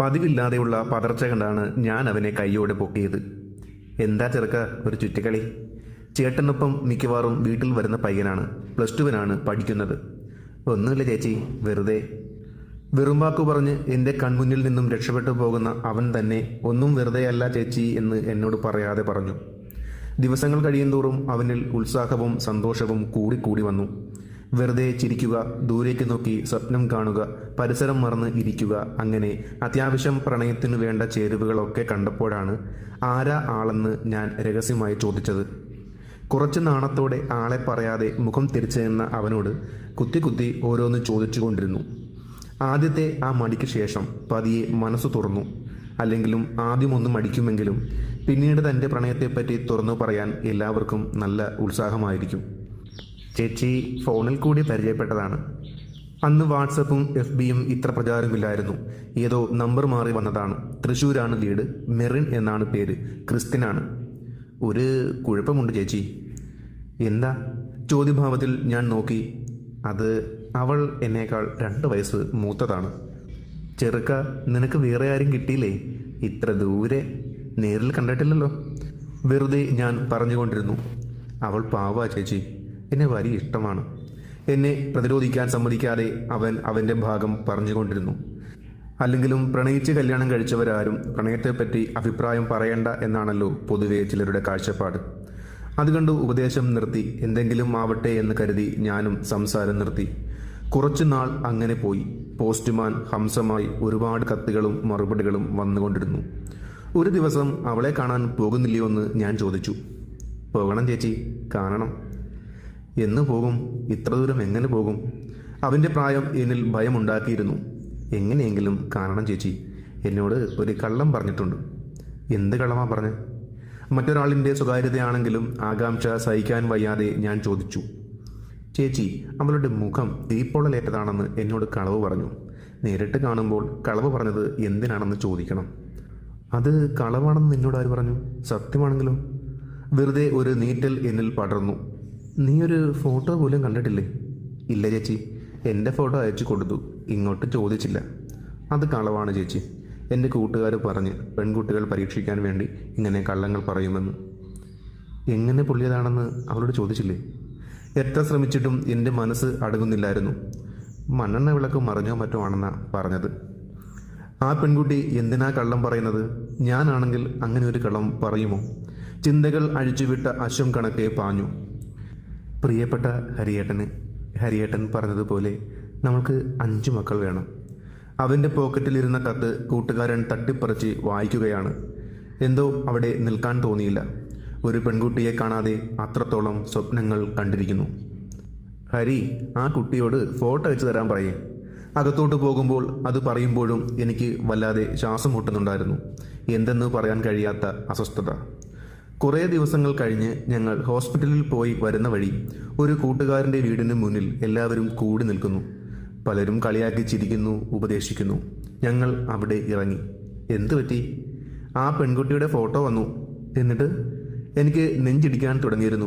പതിവില്ലാതെയുള്ള പതർച്ച കണ്ടാണ് ഞാൻ അവനെ കയ്യോടെ പൊക്കിയത്. എന്താ ചെറുക്ക ഒരു ചുറ്റിക്കളി ചേട്ടനൊപ്പം മിക്കവാറും വീട്ടിൽ വരുന്ന പയ്യനാണ് പ്ലസ് ടുവിനാണ് പഠിക്കുന്നത്. ഒന്നുമില്ല ചേച്ചി വെറുതെ. വെറുമ്പാക്കു പറഞ്ഞ് എന്റെ കൺമുന്നിൽ നിന്നും രക്ഷപ്പെട്ടു പോകുന്ന അവൻ തന്നെ ഒന്നും വെറുതെയല്ല ചേച്ചി എന്ന് എന്നോട് പറയാതെ പറഞ്ഞു. ദിവസങ്ങൾ കഴിയുന്തോറും അവനിൽ ഉത്സാഹവും സന്തോഷവും കൂടിക്കൂടി വന്നു. വെറുതെ ചിരിക്കുക ദൂരേക്ക് നോക്കി സ്വപ്നം കാണുക പരിസരം മറന്ന് ഇരിക്കുക അങ്ങനെ അത്യാവശ്യം പ്രണയത്തിനു വേണ്ട ചേരുവകളൊക്കെ കണ്ടപ്പോഴാണ് ആരാ ആളെന്ന് ഞാൻ രഹസ്യമായി ചോദിച്ചത്. കുറച്ച് നാണത്തോടെ ആളെ പറയാതെ മുഖം തിരിച്ചു നിന്ന അവനോട് കുത്തി കുത്തി ഓരോന്ന് ചോദിച്ചുകൊണ്ടിരുന്നു. ആദ്യത്തെ ആ മടിക്ക് ശേഷം പതിയെ മനസ്സ് തുറന്നു. അല്ലെങ്കിലും ആദ്യമൊന്നും മടിക്കുമെങ്കിലും പിന്നീട് തന്റെ പ്രണയത്തെപ്പറ്റി തുറന്നു പറയാൻ എല്ലാവർക്കും നല്ല ഉത്സാഹമായിരിക്കും. ചേച്ചി ഫോണിൽ കൂടി പരിചയപ്പെട്ടതാണ്. അന്ന് വാട്സപ്പും എഫ് ബിയും ഇത്ര പ്രചാരമില്ലായിരുന്നു. ഏതോ നമ്പർ മാറി വന്നതാണ്. തൃശ്ശൂരാണ് വീട്. മെറിൻ എന്നാണ് പേര്. ക്രിസ്ത്യനാണ്. ഒരു കുഴപ്പമുണ്ട് ചേച്ചി. എന്താ? ചോദ്യഭാവത്തിൽ ഞാൻ നോക്കി. അത് അവൾ എന്നേക്കാൾ രണ്ട് വയസ്സ് മൂത്തതാണ്. ചെറുക്ക നിനക്ക് വേറെ ആരും കിട്ടിയില്ലേ? ഇത്ര ദൂരെ. നേരിൽ കണ്ടിട്ടില്ലല്ലോ. വെറുതെ ഞാൻ പറഞ്ഞുകൊണ്ടിരുന്നു. അവൾ പാവാ ചേച്ചി. എന്നെ വലിയ ഇഷ്ടമാണ്. എന്നെ പ്രതിരോധിക്കാൻ സമ്മതിക്കാതെ അവൻ അവന്റെ ഭാഗം പറഞ്ഞുകൊണ്ടിരുന്നു. അല്ലെങ്കിലും പ്രണയിച്ച് കല്യാണം കഴിച്ചവരാരും പ്രണയത്തെപ്പറ്റി അഭിപ്രായം പറയണ്ട എന്നാണല്ലോ പൊതുവെ ചിലരുടെ കാഴ്ചപ്പാട്. അതുകണ്ട് ഉപദേശം നിർത്തി എന്തെങ്കിലും ആവട്ടെ എന്ന് കരുതി ഞാനും സംസാരം നിർത്തി. കുറച്ചു നാൾ അങ്ങനെ പോയി. പോസ്റ്റ്മാൻ ഹംസമായി ഒരുപാട് കത്തുകളും മറുപടികളും വന്നുകൊണ്ടിരുന്നു. ഒരു ദിവസം അവളെ കാണാൻ പോകുന്നില്ലയോ എന്ന് ഞാൻ ചോദിച്ചു. പോകണം ചേച്ചി കാണണം. എന്ന് പോകും. ഇത്ര ദൂരം എങ്ങനെ പോകും? അവന്റെ പ്രായം എന്നിൽ ഭയമുണ്ടാക്കിയിരുന്നു. എങ്ങനെയെങ്കിലും കാണണം ചേച്ചി എന്നോട് ഒരു കള്ളം പറഞ്ഞിട്ടുണ്ട്. എന്ത് കള്ളമാ പറഞ്ഞ്? മറ്റൊരാളിന്റെ സ്വകാര്യതയാണെങ്കിലും ആകാംക്ഷ സഹിക്കാൻ വയ്യാതെ ഞാൻ ചോദിച്ചു. ചേച്ചി അവളുടെ മുഖം തീപ്പൊള്ളലേറ്റതാണെന്ന് എന്നോട് കളവ് പറഞ്ഞു. നേരിട്ട് കാണുമ്പോൾ കളവ് പറഞ്ഞത് എന്തിനാണെന്ന് ചോദിക്കണം. അത് കളവാണെന്ന് നിന്നോട് ആര് പറഞ്ഞു? സത്യമാണെങ്കിലും? വെറുതെ ഒരു നീറ്റൽ എന്നിൽ പടർന്നു. നീ ഒരു ഫോട്ടോ പോലും കണ്ടിട്ടില്ലേ? ഇല്ല ചേച്ചി. എന്റെ ഫോട്ടോ അയച്ചു കൊടുത്തു. ഇങ്ങോട്ട് ചോദിച്ചില്ല. അത് കളവാണ് ചേച്ചി. എന്റെ കൂട്ടുകാർ പറഞ്ഞ് പെൺകുട്ടികൾ പരീക്ഷിക്കാൻ വേണ്ടി ഇങ്ങനെ കള്ളങ്ങൾ പറയുമെന്ന്. എങ്ങനെ പുള്ളിയതാണെന്ന് അവളോട് ചോദിച്ചില്ലേ? എത്ര ശ്രമിച്ചിട്ടും എന്റെ മനസ്സ് അടങ്ങുന്നില്ലായിരുന്നു. മണ്ണെണ്ണ വിളക്ക് മറിഞ്ഞോ മറ്റോ ആണെന്നാ പറഞ്ഞത്. ആ പെൺകുട്ടി എന്തിനാ കള്ളം പറയുന്നത്? ഞാനാണെങ്കിൽ അങ്ങനെ ഒരു കള്ളം പറയുമോ? ചിന്തകൾ അഴിച്ചുവിട്ട അശ്വം കണക്കെ പാഞ്ഞു. പ്രിയപ്പെട്ട ഹരിയേട്ടന് ഹരിയേട്ടൻ പറഞ്ഞതുപോലെ നമ്മൾക്ക് അഞ്ചു മക്കൾ വേണം. അവന്റെ പോക്കറ്റിലിരുന്ന കത്ത് കൂട്ടുകാരൻ തട്ടിപ്പറിച്ച് വായിക്കുകയാണ്. എന്തോ അവിടെ നിൽക്കാൻ തോന്നിയില്ല. ഒരു പെൺകുട്ടിയെ കാണാതെ അത്രത്തോളം സ്വപ്നങ്ങൾ കണ്ടിരിക്കുന്നു. ഹരി ആ കുട്ടിയോട് ഫോട്ടോ അയച്ചു തരാൻ പറയേ. അകത്തോട്ട് പോകുമ്പോൾ അത് പറയുമ്പോഴും എനിക്ക് വല്ലാതെ ശ്വാസം മുട്ടുന്നുണ്ടായിരുന്നു. എന്തെന്ന് പറയാൻ കഴിയാത്ത അസ്വസ്ഥത. കുറേ ദിവസങ്ങൾ കഴിഞ്ഞ് ഞങ്ങൾ ഹോസ്പിറ്റലിൽ പോയി വരുന്ന വഴി ഒരു കൂട്ടുകാരന്റെ വീടിന് മുന്നിൽ എല്ലാവരും കൂടി നിൽക്കുന്നു. പലരും കളിയാക്കി ചിരിക്കുന്നു ഉപദേശിക്കുന്നു. ഞങ്ങൾ അവിടെ ഇറങ്ങി. എന്തു പറ്റി? ആ പെൺകുട്ടിയുടെ ഫോട്ടോ വന്നു. എന്നിട്ട്? എനിക്ക് നെഞ്ചിടിക്കാൻ തുടങ്ങിയിരുന്നു.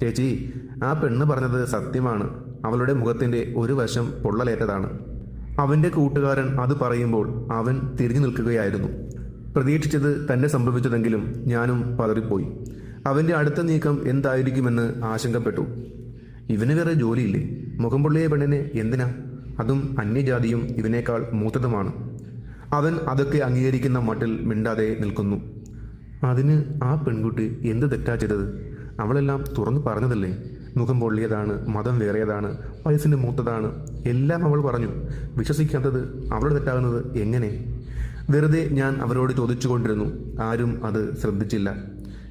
ചേച്ചി ആ പെണ്ണ് പറഞ്ഞത് സത്യമാണ്. അവളുടെ മുഖത്തിന്റെ ഒരു വശം പൊള്ളലേറ്റതാണ്. അവന്റെ കൂട്ടുകാരൻ അത് പറയുമ്പോൾ അവൻ തിരിഞ്ഞു നിൽക്കുകയായിരുന്നു. പ്രതീക്ഷിച്ചത് തന്നെ സംഭവിച്ചതെങ്കിലും ഞാനും പതറിപ്പോയി. അവന്റെ അടുത്ത നീക്കം എന്തായിരിക്കുമെന്ന് ആശങ്കപ്പെട്ടു. ഇവന് വേറെ ജോലിയില്ലേ? മുഖം പൊള്ളിയ പെണ്ണിനെ എന്തിനാ? അതും അന്യജാതിയും ഇവനേക്കാൾ മൂത്തതുമാണ്. അവൻ അതൊക്കെ അംഗീകരിക്കുന്ന മട്ടിൽ മിണ്ടാതെ നിൽക്കുന്നു. അതിന് ആ പെൺകുട്ടി എന്ത് തെറ്റാ ചെയ്തത്? അവളെല്ലാം തുറന്നു പറഞ്ഞതല്ലേ? മുഖം പൊള്ളിയതാണ് മതം വേറെയതാണ് വയസ്സിന് മൂത്തതാണ് എല്ലാം അവൾ പറഞ്ഞു. വിശ്വസിക്കാത്തത് അവളുടെ തെറ്റാകുന്നത് എങ്ങനെ? വെറുതെ ഞാൻ അവരോട് ചോദിച്ചുകൊണ്ടിരുന്നു. ആരും അത് ശ്രദ്ധിച്ചില്ല.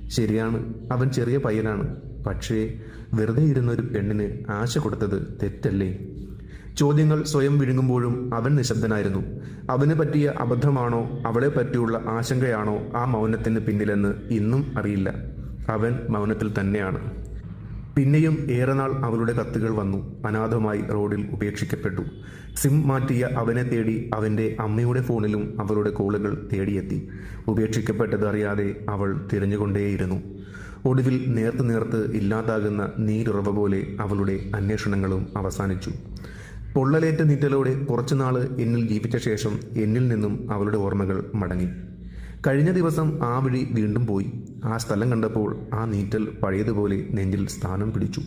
ശരിയാണ് അവൻ ചെറിയ പയ്യനാണ്. പക്ഷേ വെറുതെ ഇരുന്നൊരു പെണ്ണിന് ആശ കൊടുത്തത് തെറ്റല്ലേ? ചോദ്യങ്ങൾ സ്വയം വിഴുങ്ങുമ്പോഴും അവൻ നിശബ്ദനായിരുന്നു. അവന് പറ്റിയ അബദ്ധമാണോ അവളെ പറ്റിയുള്ള ആശങ്കയാണോ ആ മൗനത്തിന് പിന്നിലെന്ന് ഇന്നും അറിയില്ല. അവൻ മൗനത്തിൽ തന്നെയാണ്. പിന്നെയും ഏറെനാൾ അവളുടെ കത്തുകൾ വന്നു. അനാഥമായി റോഡിൽ ഉപേക്ഷിക്കപ്പെട്ടു. സിം മാറ്റിയ അവനെ തേടി അവന്റെ അമ്മയുടെ ഫോണിലും അവളുടെ കോളുകൾ തേടിയെത്തി. ഉപേക്ഷിക്കപ്പെട്ടതറിയാതെ അവൾ തിരഞ്ഞുകൊണ്ടേയിരുന്നു. ഒടുവിൽ നേർത്ത് നേർത്ത് ഇല്ലാതാകുന്ന നീരുറവ പോലെ അവളുടെ അന്വേഷണങ്ങളും അവസാനിച്ചു. പൊള്ളലേറ്റ നീറ്റലോടെ കുറച്ചുനാൾ എന്നിൽ ജീവിച്ച ശേഷം എന്നിൽ നിന്നും അവളുടെ ഓർമ്മകൾ മടങ്ങി. കഴിഞ്ഞ ദിവസം ആ വഴി വീണ്ടും പോയി. ആ സ്ഥലം കണ്ടപ്പോൾ ആ നീറ്റൽ പഴയതുപോലെ നെഞ്ചിൽ സ്ഥാനം പിടിച്ചു.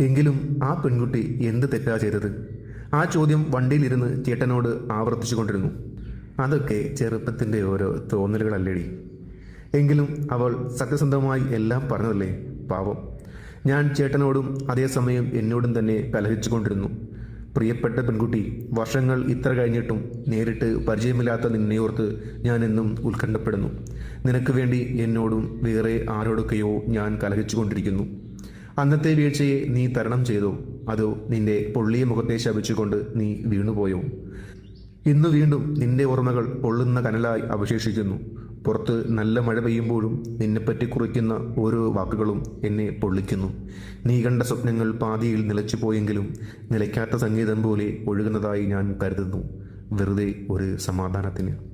എങ്കിലും ആ പെൺകുട്ടി എന്ത് തെറ്റാ ചെയ്തത്? ആ ചോദ്യം വണ്ടിയിലിരുന്ന് ചേട്ടനോട് ആവർത്തിച്ചുകൊണ്ടിരുന്നു അതൊക്കെ ചെറുപ്പത്തിന്റെ ഓരോ തോന്നലുകളല്ലേടി. എങ്കിലും അവൾ സത്യസന്ധമായി എല്ലാം പറഞ്ഞതല്ലേ? പാവം. ഞാൻ ചേട്ടനോടും അതേസമയം എന്നോടും തന്നെ കലഹിച്ചുകൊണ്ടിരുന്നു. പ്രിയപ്പെട്ട പെൺകുട്ടി വർഷങ്ങൾ ഇത്ര കഴിഞ്ഞിട്ടും നേരിട്ട് പരിചയമില്ലാത്ത നിന്നെയോർത്ത് ഞാൻ എന്നും ഉത്കണ്ഠപ്പെടുന്നു. നിനക്ക് വേണ്ടി എന്നോടും വേറെ ആരോടൊക്കെയോ ഞാൻ കലഹിച്ചുകൊണ്ടിരിക്കുന്നു. അന്നത്തെ വീഴ്ചയെ നീ തരണം ചെയ്തോ? അതോ നിന്റെ പൊള്ളിയ മുഖത്തെ ശപിച്ചുകൊണ്ട് നീ വീണുപോയോ? ഇന്നു വീണ്ടും നിന്റെ ഓർമ്മകൾ പൊള്ളുന്ന കനലായി അവശേഷിക്കുന്നു. പുറത്ത് നല്ല മഴ പെയ്യുമ്പോഴും നിന്നെപ്പറ്റി കുറിക്കുന്ന ഓരോ വാക്കുകളും എന്നെ പൊള്ളിക്കുന്നു. നീ കണ്ട സ്വപ്നങ്ങൾ പാതിയിൽ നിലച്ചു പോയെങ്കിലും നിലയ്ക്കാത്ത സംഗീതം പോലെ ഒഴുകുന്നതായി ഞാൻ കരുതുന്നു. വെറുതെ ഒരു സമാധാനത്തിന്.